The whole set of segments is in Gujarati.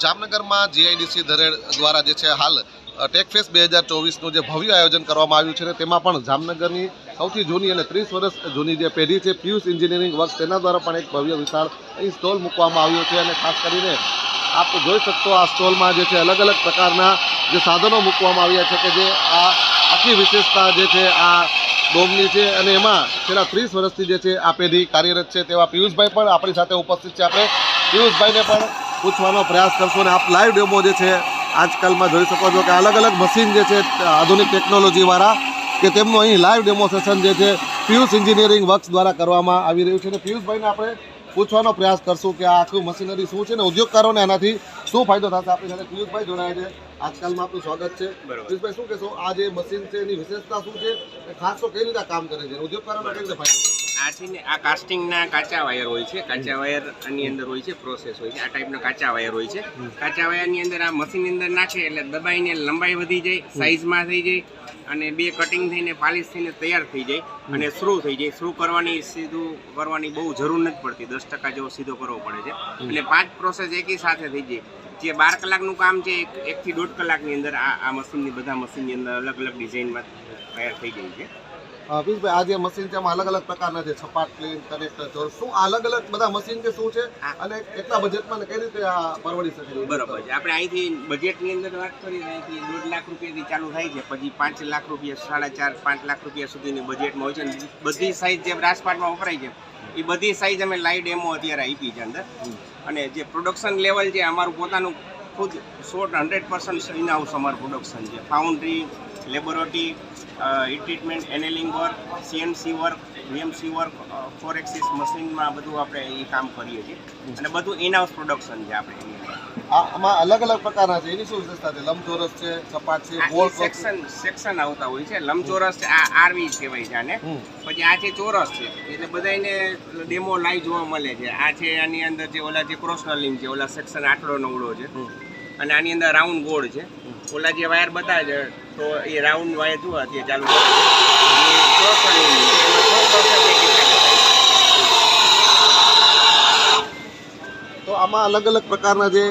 જામનગરમાં જીઆઈડીસી ધરેડ દ્વારા જે છે હાલ ટેકફેસ બે હજાર ચોવીસનું જે ભવ્ય આયોજન કરવામાં આવ્યું છે તેમાં પણ જામનગરની સૌથી જૂની અને ત્રીસ વર્ષ જૂની જે પેઢી છે, પિયુષ એન્જિનિયરિંગ વર્ક તેના દ્વારા પણ એક ભવ્ય વિશાળ અહીં સ્ટોલ મૂકવામાં આવ્યો છે અને ખાસ કરીને આપ જોઈ શકશો આ સ્ટોલમાં જે છે અલગ અલગ પ્રકારના જે સાધનો મૂકવામાં આવ્યા છે કે જે આ આખી વિશેષતા જે છે આ ડોમની છે અને એમાં છેલ્લા ત્રીસ વર્ષથી જે છે આ પેઢી કાર્યરત છે તેવા પિયુષભાઈ પણ આપણી સાથે ઉપસ્થિત છે. આપણે પિયુષભાઈને પણ પૂછવાનો પ્રયાસ કરશું અને આપ લાઈવ ડેમો જે છે આજકાલમાં જોઈ શકો છો કે અલગ અલગ મશીન જે છે, આધુનિક ટેકનોલોજીવાળા કે તેમનું અહીં લાઈવ ડેમોન્સ્ટ્રેશન જે છે પિયુષ એન્જિનિયરિંગ વર્ક્સ દ્વારા કરવામાં આવી રહ્યું છે. અને પિયુષભાઈને આપણે પૂછવાનો પ્રયાસ કરશું કે આ આખું મશીનરી શું છે ને ઉદ્યોગકારોને આનાથી શું ફાયદો થશે? આપણી સાથે પિયુષભાઈ જોડાયા છે. આજકાલમાં આપનું સ્વાગત છે. પિયુષભાઈ શું કહેશો? આ જે મશીન છે એની વિશેષતા શું છે? ખાસ તો કઈ રીતે કામ કરે છે? ઉદ્યોગકારોને કઈ રીતે ફાયદો છે આ છે ને આ કાસ્ટિંગના કાચા વાયર હોય છે. કાચા વાયર આની અંદર હોય છે પ્રોસેસ હોય છે. આ ટાઈપના કાચા વાયર હોય છે. કાચા વાયરની અંદર આ મશીનની અંદર નાખે એટલે દબાઈને લંબાઈ વધી જાય સાઈઝમાં થઈ જાય. અને બે કટિંગ થઈને પાલિશ થઈને તૈયાર થઈ જાય અને સ્રૂ થઈ જાય. સ્રૂ કરવાની સીધું કરવાની બહુ જરૂર નથી પડતી. દસ ટકા જેવો સીધો કરવો પડે છે. એટલે પાંચ પ્રોસેસ એકી સાથે થઈ જાય. જે બાર કલાકનું કામ છે એક એકથી દોઢ કલાકની અંદર આ આ મશીનની બધા મશીનની અંદર અલગ અલગ ડિઝાઇનમાં તૈયાર થઈ જાય છે. અ, આ જે મશીન છે એમાં અલગ અલગ પ્રકારના છે છપાટ પ્લેન કનેક્ટર ચોર શું અલગ અલગ બધા મશીન છે શું છે? અને કેટલા બજેટમાં કઈ રીતે આ પરવડી શકે? બરાબર છે. આપણે અહીંથી બજેટની અંદર વાત કરીએ અહીંથી દોઢ લાખ રૂપિયાથી ચાલુ થાય છે. પછી પાંચ લાખ રૂપિયા સાડા ચાર પાંચ લાખ રૂપિયા સુધીની બજેટમાં હોય છે. બધી સાઈઝ જે રાજપાટમાં વપરાય છે એ બધી સાઈઝ અમે લાઈવ ડેમો અત્યારે આપી છે અંદર. અને જે પ્રોડક્શન લેવલ છે અમારું પોતાનું ખુદ સો હંડ્રેડ પર્સન્ટ ઇન હાઉસ અમારું પ્રોડક્શન છે. Foundry laboratory heat treatment treatment annealing work CNC work VMC work four axis મશીનમાં બધું આપણે એ કામ કરીએ છીએ. અને બધું ઇનહાઉસ પ્રોડક્શન છે આપણે એની અંદર આમાં અલગ અલગ પ્રકારના છે એની શું વિશેષતા છે? લંબચોરસ છે સપાટ છે સેક્શન સેક્શન આવતા હોય છે. લંબચોરસ છે આ આરવી કહેવાય છે આને. પછી આ છે ચોરસ છે. એટલે બધાને ડેમો લાઈવ જોવા મળે છે. આ છે આની અંદર જે ઓલા જે ક્રોસ નલિંગ છે ઓલા સેક્શન આટલો નવડો છે. અને આની અંદર રાઉન્ડ ગોળ છે. ઓલા જે વાયર બતાવે છે તો એ રાઉન્ડ વાયર જુઓ અત્યારે ચાલુ તો આમાં અલગ અલગ પ્રકારના જે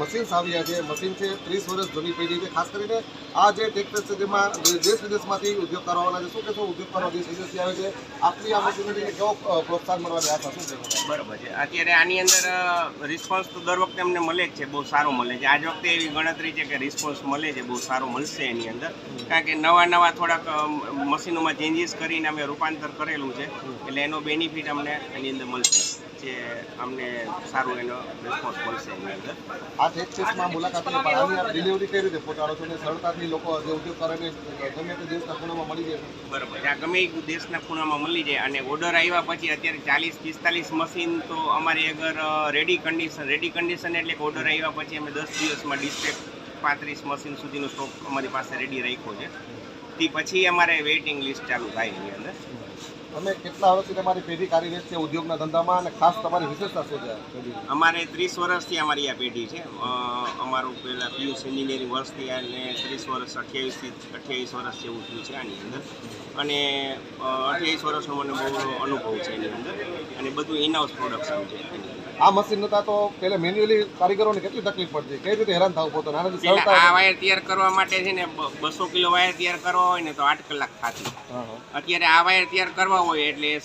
મશીન્સ આવ્યા છે. મશીન છે, ત્રીસ વર્ષ જૂની પેઢી છે. ખાસ કરીને આ જે ટેક્ટર છે જે દેશ વિદેશમાંથી ઉદ્યોગકારો આવવાના છે. શું કહેશો? ઉદ્યોગકારો દેશ વિદેશથી આવે છે. આપની આ મશીનરીને કેવો પ્રોત્સાહન મળવા રહ્યા શું કહેશો બરાબર છે. અત્યારે આની અંદર રિસ્પોન્સ તો દર વખતે અમને મળે જ છે. બહુ સારો મળે છે. આજ વખતે એવી ગણતરી છે કે રિસ્પોન્સ મળે છે. બહુ સારો મળશે એની અંદર. કારણ કે નવા નવા થોડાક મશીનોમાં ચેન્જીસ કરીને અમે રૂપાંતર કરેલું છે. એટલે એનો બેનિફિટ અમને એની અંદર મળશે. જે અમને સારું એનો રિસ્પોન્સ મળશે એની અંદર. આ મુલાકાત પણ આની આપ ડિલિવરી કઈ રીતે પહોંચાડો છો? અને સરળતાથી લોકો જે કરે ગમે તે દેશના ખૂણામાં મળી જાય બરાબર. ત્યાં ગમે દેશના ખૂણામાં મળી જાય અને ઓર્ડર આવ્યા પછી અત્યારે ચાલીસ પિસ્તાલીસ મશીન તો અમારી આગળ રેડી કન્ડિશન રેડી કન્ડિશન એટલે કે ઓર્ડર આવ્યા પછી અમે દસ દિવસમાં ડિસ્પેક પાંત્રીસ મશીન સુધીનો સ્ટોક અમારી પાસે રેડી રાખ્યો છે. તે પછી અમારે વેઇટિંગ લિસ્ટ ચાલુ થાય એની અંદર. તમે કેટલા વર્ષથી તમારી પેઢી કાર્યરત છે ઉદ્યોગના ધંધામાં અને ખાસ તમારી વિશેષતા શું છે? અમારે ત્રીસ વર્ષથી અમારી આ પેઢી છે. અમારું પહેલાં પીયુસ એન્જિનિયરિંગ વર્ષથી અને ત્રીસ વર્ષ અઠ્યાવીસથી અઠ્યાવીસ વર્ષ જેવું થયું છે આની અંદર. અને અઠ્યાવીસ વર્ષનો મને બહુ અનુભવ છે એની અંદર. અને બધું ઇનહાઉસ પ્રોડક્શન છે આ મશીન નતા તો પેલે મેન્યુઅલી કારીગરોને કેટલી તકલીફ પડતી? કઈ રીતે હેરાન થવું આનાથી સરળતા આ વાયર તૈયાર કરવા માટે છે ને બસો કિલો વાયર તૈયાર કરવા હોય ને તો આઠ કલાક થતી. અત્યારે આ વાયર તૈયાર કરવા હોય એટલે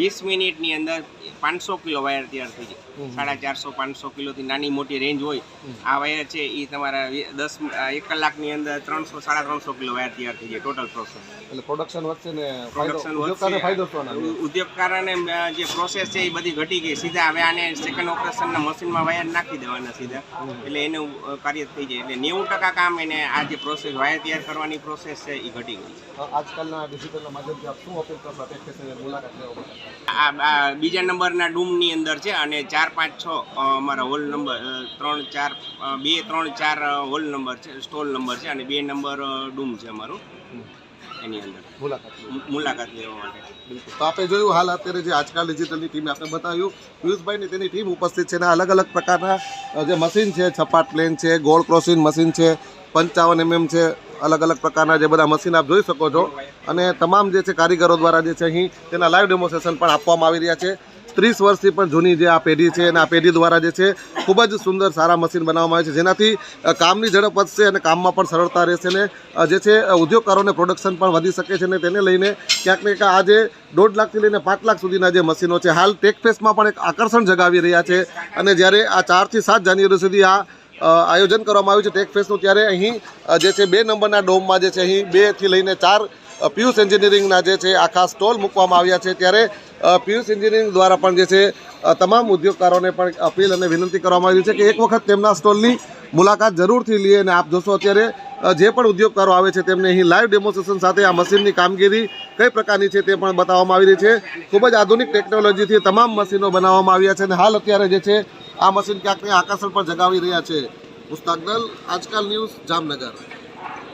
વીસ મિનિટની અંદર પાંચસો કિલો વાયર તૈયાર થઈ જાય. સાડા ચારસો પાંચસો કિલોથી નાની મોટી રેન્જ હોય આ વાયર છે એ તમારા દસ એક કલાકની અંદર ત્રણસો સાડા ત્રણસો કિલો વાયર તૈયાર થઈ જાય ટોટલ પ્રોસેસ એટલે પ્રોડક્શન વધશે ને પ્રોડક્શન વધશે. ઉદ્યોગકારોને જે પ્રોસેસ છે એ બધી ઘટી ગઈ. સીધા હવે આને સેકન્ડ ઓપરેશનના મશીનમાં વાયર નાખી દેવાના સીધા. એટલે એનું કાર્ય થઈ જાય. એટલે નેવું ટકા કામ એને આ જે પ્રોસેસ વાયર તૈયાર કરવાની પ્રોસેસ છે એ ઘટી ગઈ છે. આજકાલના ડિજિટલના માધ્યમથી આપ શું અપીલ કરશો? મુલાકાત લેવા? આ બીજા નંબરના ડૂમની અંદર છે અને ચાર પાંચ છ અમારા હોલ નંબર ત્રણ ચાર બે ત્રણ ચાર હોલ નંબર છે સ્ટોલ નંબર છે અને બે નંબર ડૂમ છે અમારું. એની અંદર. મુલાકાત. મુલાકાત લેવા માટે. બિલકુલ. તો આપણે જોયું હાલ અત્યારે જે આજકાલ ડિજિટલની ટીમે આપણે બતાવ્યું પિયુષભાઈની તેની ટીમ ઉપસ્થિત છે અને અલગ અલગ પ્રકારના જે મશીન છે છપાટ પ્લેન છે ગોળ ક્રોસિંગ મશીન છે પંચાવન એમએમ છે, અલગ અલગ પ્રકારના જે બધા મશીન આપ જોઈ શકો છો. અને તમામ જે છે કારીગરો દ્વારા જે છે અહીં તેના લાઈવ ડેમોન્સ્ટ્રેશન પણ આપવામાં આવી રહ્યા છે. ત્રીસ વર્ષથી પણ જૂની જે આ પેઢી છે અને આ પેઢી દ્વારા જે છે ખૂબ જ સુંદર સારા મશીન બનાવવામાં આવે છે. જેનાથી કામની ઝડપ વધશે અને કામમાં પણ સરળતા રહેશે ને જે છે ઉદ્યોગકારોને પ્રોડક્શન પણ વધી શકે છે ને તેને લઈને ક્યાંક ને ક્યાંક આજે દોઢ લાખથી લઈને પાંચ લાખ સુધીના જે મશીનો છે, હાલ ટેકફેસમાં પણ એક આકર્ષણ જગાવી રહ્યા છે. અને જ્યારે આ ચારથી સાત જાન્યુઆરી સુધી આ આયોજન કરવામાં આવ્યું છે ટેક ફેસનું. ત્યારે અહીં જે છે બે નંબરના ડોમમાં જે છે અહીં બેથી લઈને ચાર પિયુષ એન્જિનિયરિંગના જે છે આખા સ્ટોલ મૂકવામાં આવ્યા છે. ત્યારે પિયુષ એન્જિનિયરિંગ દ્વારા પણ જે છે તમામ ઉદ્યોગકારોને પણ અપીલ અને વિનંતી કરવામાં આવી છે કે એક વખત તેમના સ્ટોલની મુલાકાત જરૂરથી લઈએ અને આપ જોશો અત્યારે જે પણ ઉદ્યોગકારો આવે છે તેમને અહીં લાઈવ ડેમોન્સ્ટ્રેશન સાથે આ મશીનની કામગીરી કઈ પ્રકારની છે તે પણ બતાવવામાં આવી રહી છે. ખૂબ જ આધુનિક ટેકનોલોજીથી તમામ મશીનો બનાવવામાં આવ્યા છે અને હાલ અત્યારે જે છે આ મશીન ક્યાંક આકર્ષણ પણ જગાવી રહ્યા છે. મુસ્તાકદલ આજકાલ ન્યૂઝ જામનગર.